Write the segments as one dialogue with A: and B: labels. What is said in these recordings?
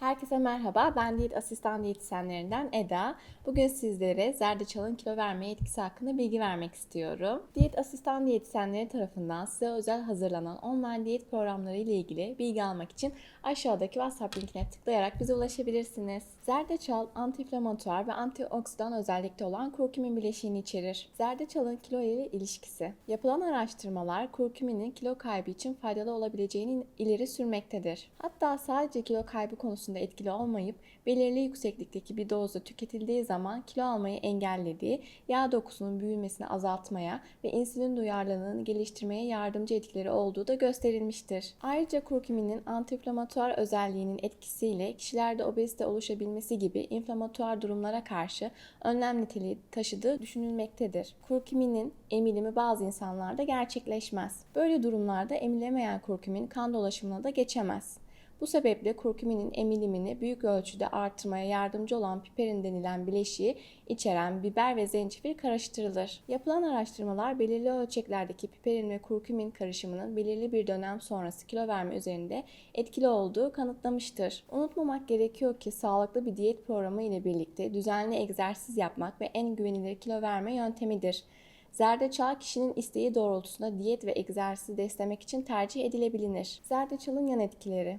A: Herkese merhaba. Ben diyet asistan diyetisyenlerinden Eda. Bugün sizlere zerdeçalın kilo vermeye etkisi hakkında bilgi vermek istiyorum. Diyet asistan diyetisyenleri tarafından size özel hazırlanan online diyet programları ile ilgili bilgi almak için aşağıdaki WhatsApp linkine tıklayarak bize ulaşabilirsiniz. Zerdeçal antiinflamatuar ve antioksidan özellikte olan kurkumin bileşiğini içerir. Zerdeçalın kilo ile ilişkisi. Yapılan araştırmalar kurkuminin kilo kaybı için faydalı olabileceğini ileri sürmektedir. Hatta sadece kilo kaybı konusunda etkili olmayıp belirli yükseklikteki bir dozda tüketildiği zaman kilo almayı engellediği, yağ dokusunun büyümesini azaltmaya ve insülin duyarlılığını geliştirmeye yardımcı etkileri olduğu da gösterilmiştir. Ayrıca kurkuminin antiinflamatuar özelliğinin etkisiyle kişilerde obezite oluşabilmesi gibi inflamatuar durumlara karşı önlem niteliği taşıdığı düşünülmektedir. Kurkuminin emilimi bazı insanlarda gerçekleşmez. Böyle durumlarda emilemeyen kurkumin kan dolaşımına da geçemez. Bu sebeple kurkuminin emilimini büyük ölçüde artırmaya yardımcı olan piperin denilen bileşiği içeren biber ve zencefil karıştırılır. Yapılan araştırmalar belirli ölçeklerdeki piperin ve kurkumin karışımının belirli bir dönem sonrası kilo verme üzerinde etkili olduğu kanıtlamıştır. Unutmamak gerekiyor ki sağlıklı bir diyet programı ile birlikte düzenli egzersiz yapmak ve en güvenilir kilo verme yöntemidir. Zerdeçal kişinin isteği doğrultusunda diyet ve egzersizi desteklemek için tercih edilebilir. Zerdeçalın yan etkileri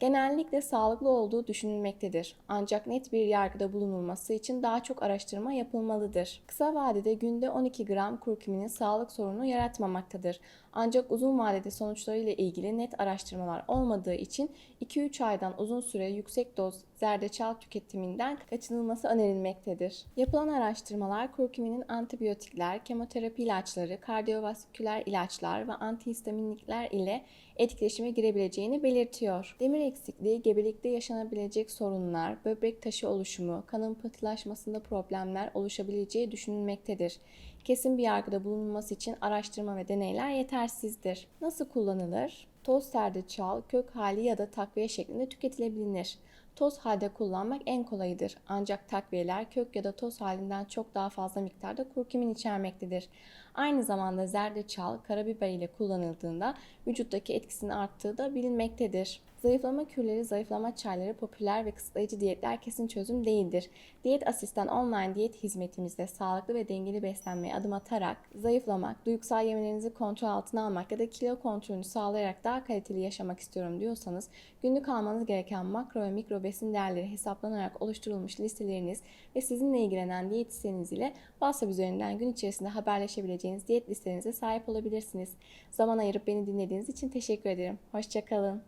A: genellikle sağlıklı olduğu düşünülmektedir. Ancak net bir yargıda bulunulması için daha çok araştırma yapılmalıdır. Kısa vadede günde 12 gram kurkuminin sağlık sorunu yaratmamaktadır. Ancak uzun vadede sonuçlarıyla ilgili net araştırmalar olmadığı için 2-3 aydan uzun süre yüksek doz zerdeçal tüketiminden kaçınılması önerilmektedir. Yapılan araştırmalar kurkuminin antibiyotikler, kemoterapi ilaçları, kardiyovasküler ilaçlar ve antihistaminlikler ile etkileşime girebileceğini belirtiyor. Demir eksikliği, gebelikte yaşanabilecek sorunlar, böbrek taşı oluşumu, kanın pıhtılaşmasında problemler oluşabileceği düşünülmektedir. Kesin bir yargıda bulunması için araştırma ve deneyler yetersizdir. Nasıl kullanılır? Toz zerdeçal, kök hali ya da takviye şeklinde tüketilebilir. Toz halde kullanmak en kolayıdır. Ancak takviyeler kök ya da toz halinden çok daha fazla miktarda kurkumin içermektedir. Aynı zamanda zerdeçal, karabiber ile kullanıldığında vücuttaki etkisinin arttığı da bilinmektedir. Zayıflama kürleri, zayıflama çayları, popüler ve kısıtlayıcı diyetler kesin çözüm değildir. Diyet Asistan online diyet hizmetimizde sağlıklı ve dengeli beslenmeye adım atarak zayıflamak, duygusal yemelerinizi kontrol altına almak ya da kilo kontrolünü sağlayarak daha kaliteli yaşamak istiyorum diyorsanız günlük almanız gereken makro ve mikro besin değerleri hesaplanarak oluşturulmuş listeleriniz ve sizinle ilgilenen diyetisyeniniz ile WhatsApp üzerinden gün içerisinde haberleşebileceğiniz diyet listenize sahip olabilirsiniz. Zaman ayırıp beni dinlediğiniz için teşekkür ederim. Hoşçakalın.